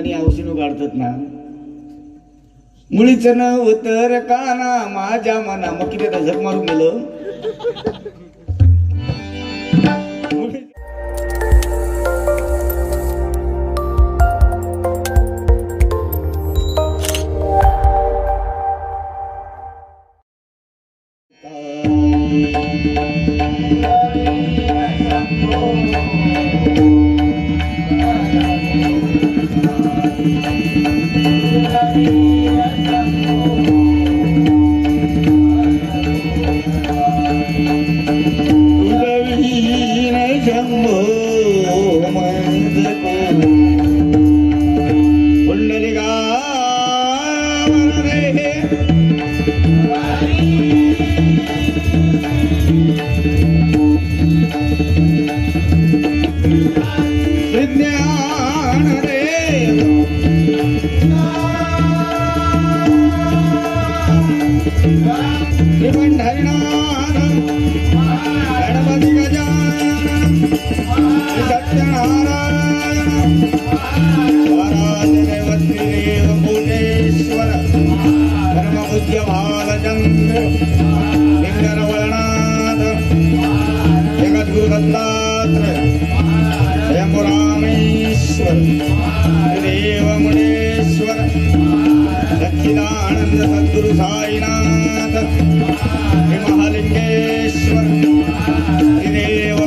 आणि औषण काढतात ना. मुळीच न उतर काना माझ्या मना. मग किती झक मारून गेलं. देव मुनेश्वर सच्चिदानंद सद्गुरु साईनाथ श्री महालिंगेश्वर श्रीदेव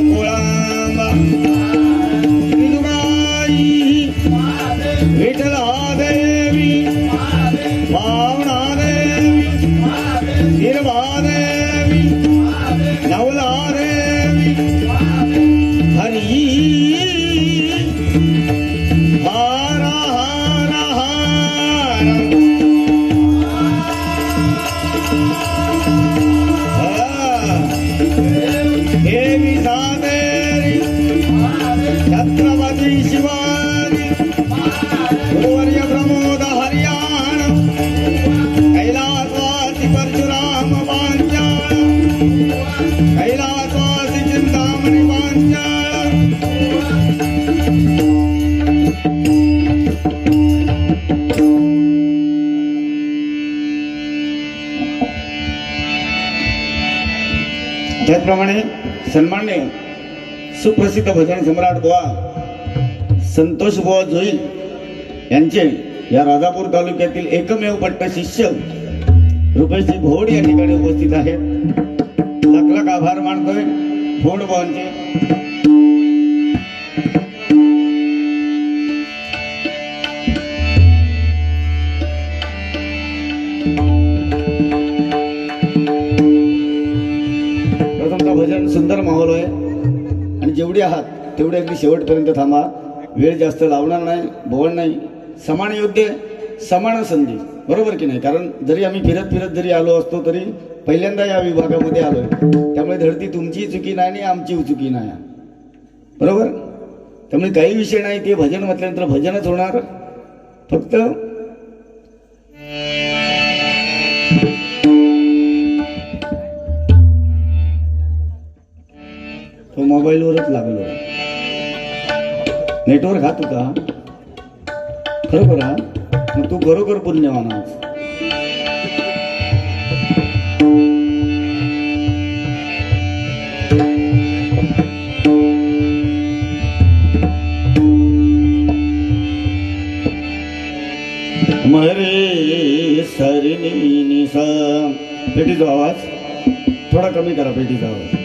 सुप्रसिद्ध भजन सम्राट बुवा संतोष बुवा जोईल यांचे या राजापूर तालुक्यातील एकमेव पट्ट शिष्य रुपेशजी भोड या ठिकाणी उपस्थित आहेत. लाख लाख आभार मानतोय. भोड बुवांचे. जेवढे आहात तेवढे अगदी शेवटपर्यंत थांबा. वेळ जास्त लावणार नाही भवण नाही. समान योग्य समान संधी. बरोबर की नाही? कारण जरी आम्ही फिरत फिरत जरी आलो असतो तरी पहिल्यांदा या विभागामध्ये आलो त्यामुळे धडती तुमची चुकी नाही आणि आमची चुकी नाही. बरोबर? त्यामुळे काही विषय नाही ते भजन म्हटल्यानंतर भजनच होणार. फक्त तो मोबाईलवरच लागलो. नेटवर्क हा तुका खरोखर हा? मग तू खरोखर पुण्यवान आहेस. मरे सरिनी निसा. पेटीचा आवाज? थोडा कमी करा पेटीचा आवाज.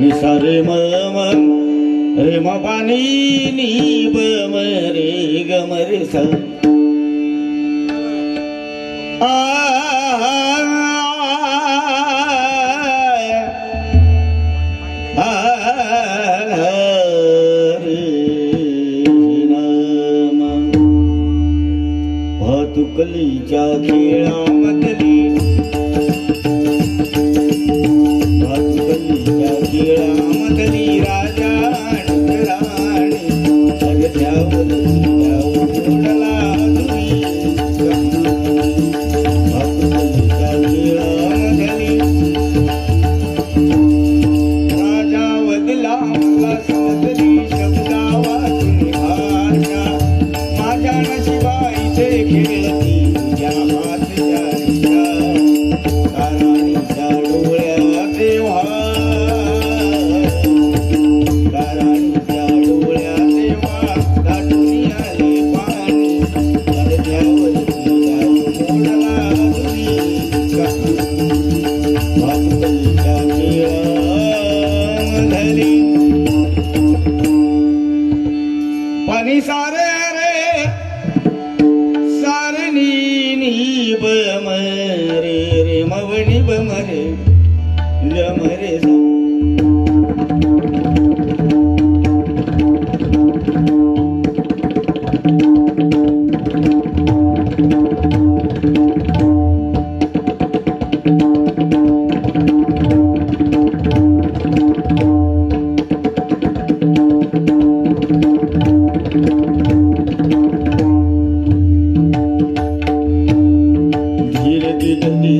निसा रे म म रे म पाणी नी ब म रे ग म रे सा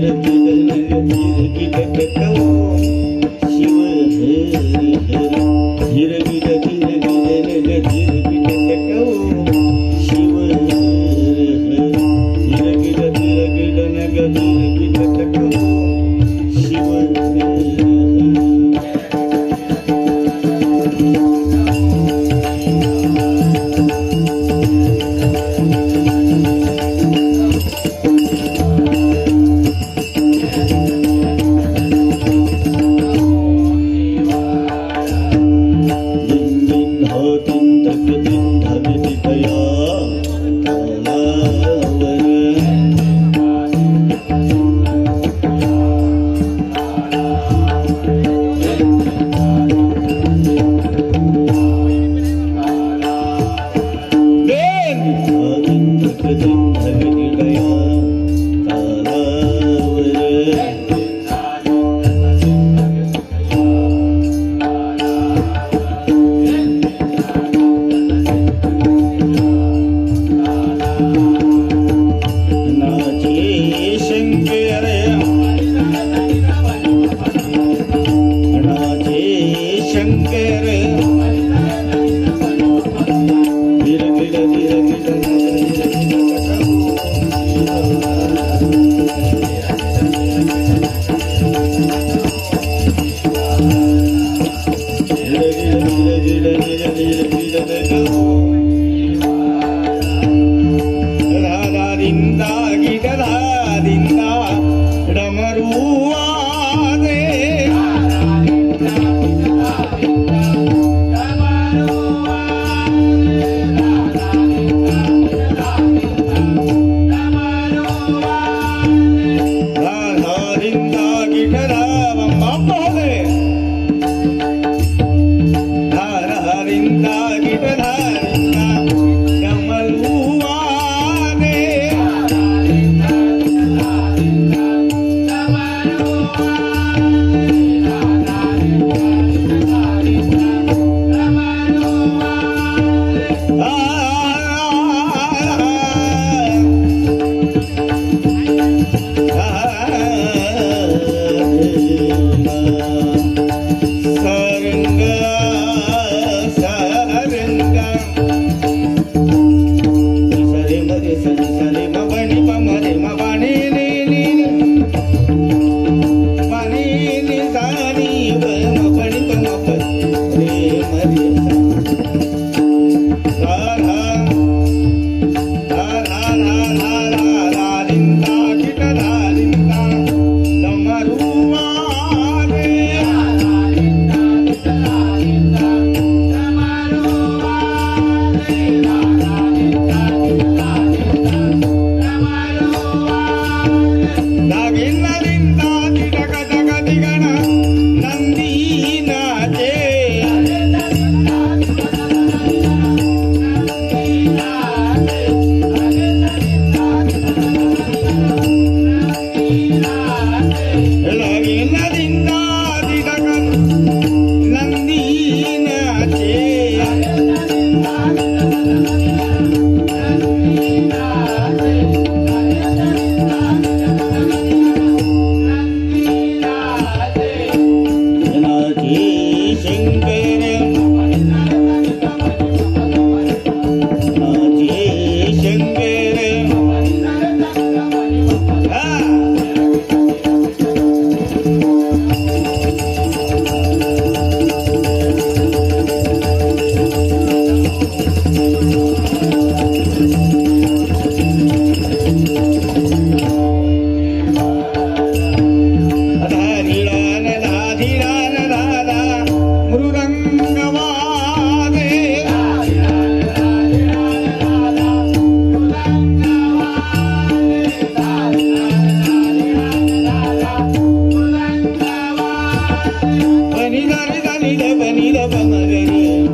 Thank you. Vanilla, vanilla, vanilla, vanilla.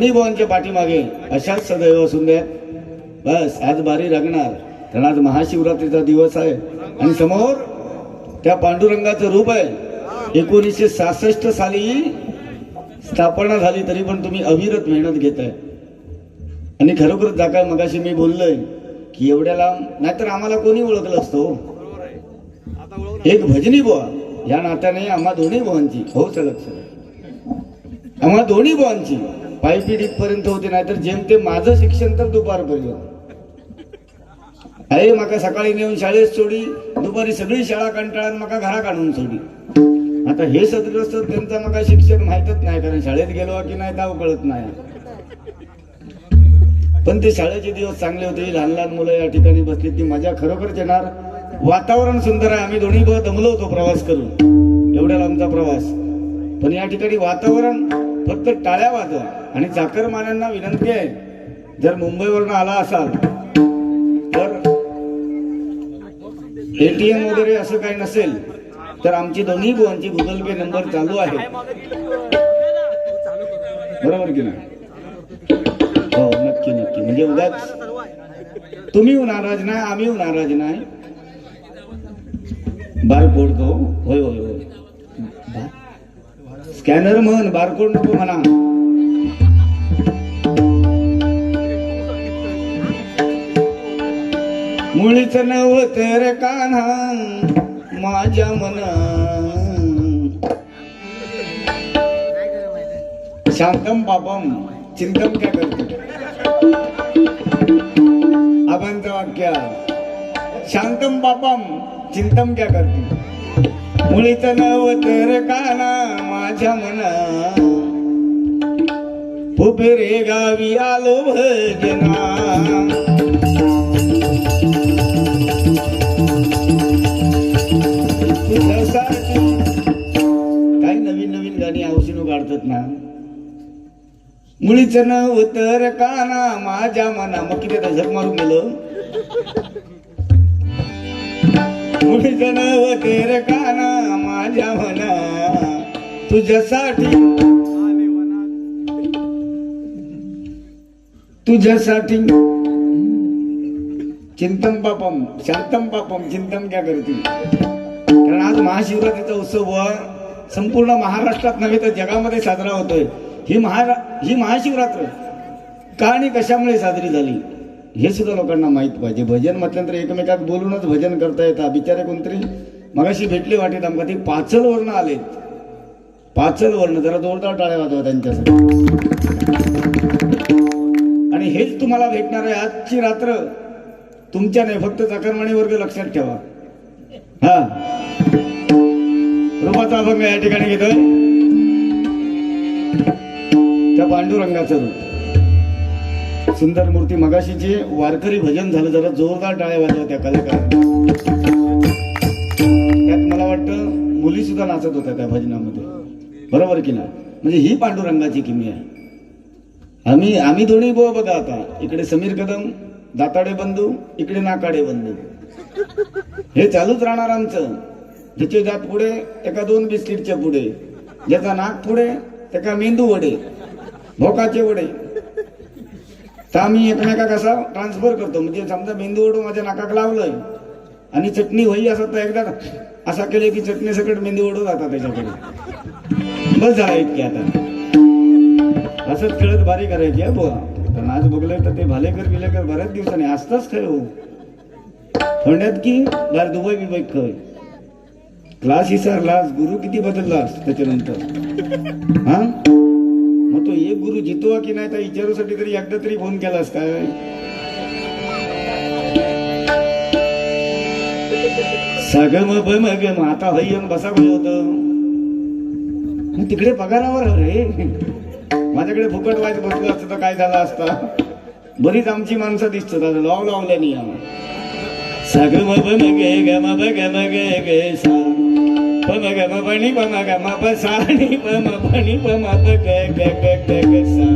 दोन्ही भावांच्या पाठीमागे अशाच सदैव असून द्या. बस आज बारी लागणार. कारण आज महाशिवरात्रीचा दिवस आहे. आणि समोर त्या पांडुरंगाचं रूप आहे. एकोणीसशे सहासष्ट साली स्थापना झाली तरी पण तुम्ही अविरत मेहनत घेताय. आणि खरोखर जागा मगाशी मी बोललोय की एवढ्या लांब नाहीतर आम्हाला कोणी ओळखलं असतो हो? एक भजनी बुवा या नात्याने आम्हा दोन्ही बुवांची हो सलग आम्हा दोन्ही बुवांची पायी इथपर्यंत होते नाहीतर जेमते माझं शिक्षण तर दुपारपर्यंत अरे माका सकाळी नेऊन शाळेत सोडी दुपारी सगळी शाळा कंटाळून माका घरा काढून सोडी. आता हे सदग्रस्त त्यांचं मग शिक्षण माहीतच नाही कारण शाळेत गेलो की नाही दाव कळत नाही. पण ते शाळेचे दिवस चांगले होते. लहान लहान मुलं या ठिकाणी बसली ती मजा खरोखरच येणार. वातावरण सुंदर आहे. आम्ही दोन्ही बघ दमलो होतो प्रवास करून. एवढ्या लांबचा प्रवास. पण या ठिकाणी वातावरण फक्त टाळ्या वाजवा. आणि चाकरमान्यांना विनंती आहे जर मुंबईवरून आला असाल तर एटीएम वगैरे असं काही नसेल तर आमची दोन्ही बुवांची गुगल पे नंबर चालू आहे. बरोबर की नाही? हो नक्की नक्की. म्हणजे उद्याच तुम्ही नाराज नाही आम्ही नाराज नाही. बारकोड तो होय होय होय. स्कॅनर म्हण बारकोड नको म्हणा. मुळीच नव तर कान्हा माझ्या मना. शांतम पापम चिंतम क्या करते? अभंत वाक्य. शांतम पापम चिंतम क्या करते? मुळीच नव तर कान्हा माझ्या मना रे गावी आलो भजना। काही नवीन नवीन गाणी ना? मुळीच नव तर काना माझ्या मना. मग किती झक मारून गेलो? मुळीच नव तर काना माझ्या मना. तुझ्यासाठी. तुझ्यासाठी. चिंतन पापम शांतम पापम चिंतन क्या करते? कारण आज महाशिवरात्रीचा उत्सव संपूर्ण महाराष्ट्रात नव्हे तर जगामध्ये साजरा होतोय. ही महारा ही महाशिवरात्र का आणि कशामुळे साजरी झाली? हे सुद्धा लोकांना माहीत पाहिजे. भजन म्हटल्यानंतर एकमेकात बोलूनच भजन करता येतात. बिचारे कोणतरी मगाशी भेटले वाटेत. आमका ते पाचल वर्ण आलेत. पाचल वर्ण जरा जोरदार टाळ्या वाजवा त्यांच्यासाठी. आणि हेच तुम्हाला भेटणार आहे आजची रात्र. तुमच्या नाही फक्त चाकरमानी वर्ग लक्षात ठेवा. हा. रूपाचा अभंग या ठिकाणी घेतोय. त्या पांडुरंगाचं रूप. सुंदर मूर्ती मगाशीचे. वारकरी भजन झालं जरा जोरदार टाळ्या वाजवा त्या कलाकार. त्यात मला वाटतं मुली सुद्धा नाचत होत्या त्या भजनामध्ये. बरोबर की नाही? म्हणजे ही पांडुरंगाची किमी आहे. आम्ही आम्ही दोन्ही बो बघा आता. इकडे समीर कदम दाताडे बंधू इकडे नाकाडे बंधू. हे चालूच राहणार आमचं. ज्याचे जात पुढे एका दोन बिस्किटच्या पुढे. ज्याचा नाक पुढे त्याका मेंदू वडे. भोकाचे वडे. तर आम्ही एकमेका कसा ट्रान्सफर करतो? म्हणजे समजा मेंदू वडू माझ्या नाकाक लावलंय आणि चटणी होई असं तर एकदा असा केले की चटणी सकट मेंदू वडू जातात त्याच्याकडे. बस आहेत की आता? असंच खेळत भारी करायची आहे बुवा. कारण आज बघलं तर ते भालेकर बिलेकर बऱ्याच दिवसांनी असताच खेळ हो थोड्यात की बार दुबई बिबई खेळ क्लास विसरलास गुरु किती बदललास त्याच्यानंतर. हा? मग तो एक गुरु जितो की नाही त्या विचारूसाठी तरी एकदा तरी फोन केलास काय? सगम मग आता हय्यम बसा होत. मग तिकडे पगारावर रे. माझ्याकडे फुकट व्हायचं बसलं असतं तर काय झालं असतं? बरीच आमची माणसं दिसतात आता. लाव लावल्यानी आम्हाला सागर मग गे ग मग ग मग गे सा. पम ग म पणी पम ग म प सा नी पम पणी पम प ग ग ग ग ग सा.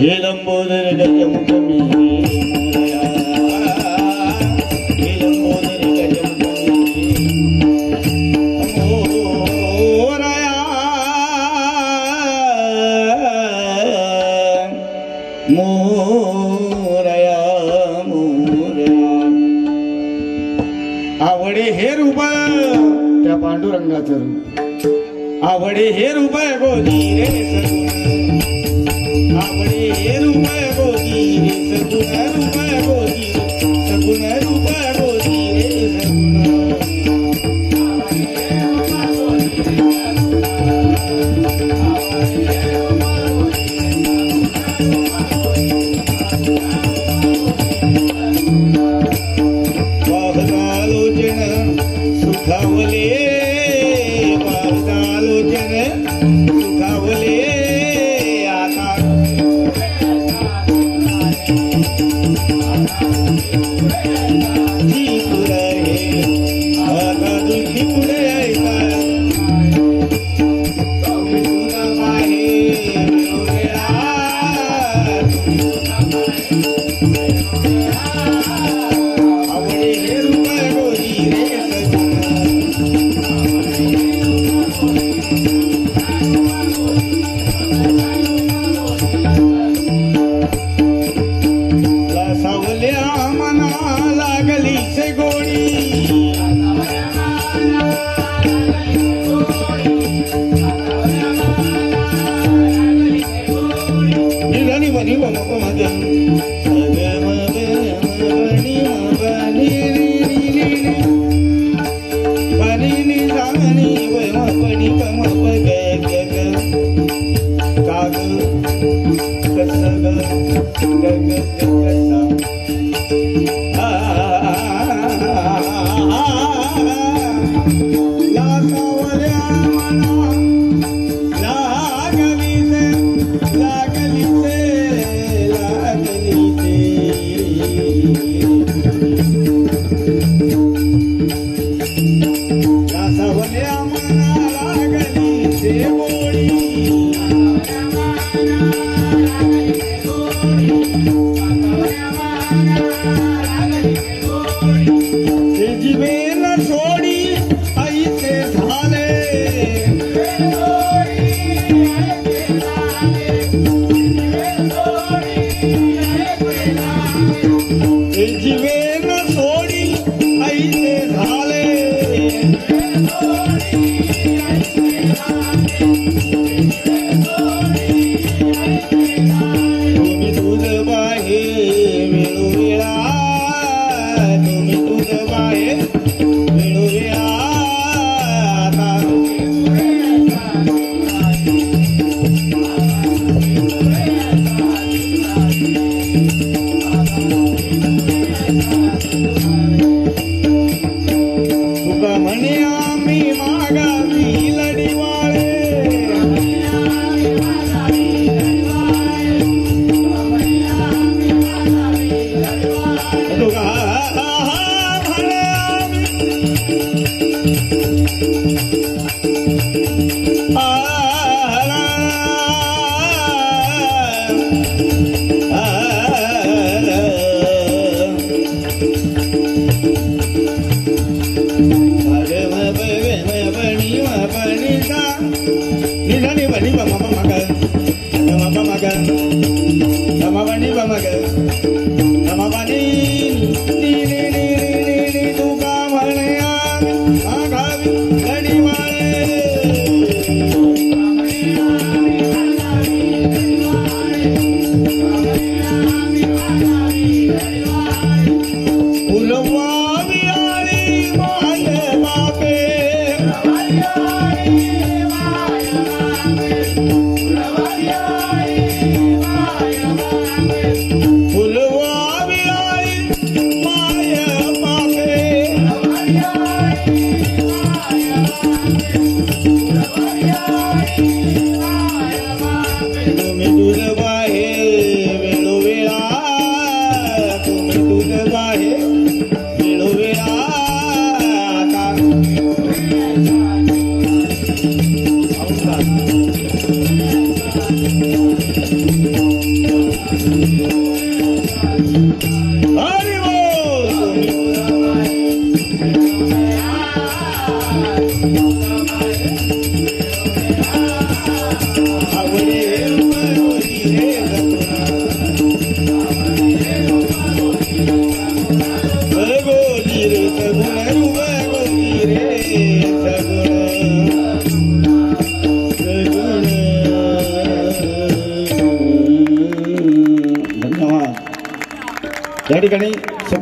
हे लंबोदर गजमुख मी. Guerreiro vai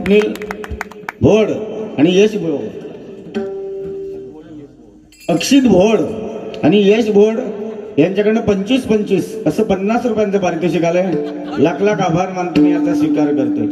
पाटील भोड आणि यश भोड. अक्षित भोड आणि यश भोड यांच्याकडनं पंचवीस पंचवीस असं पन्नास रुपयांचं पारितोषिक आलंय. लाख लाख आभार मानतो मी याचा स्वीकार करतोय.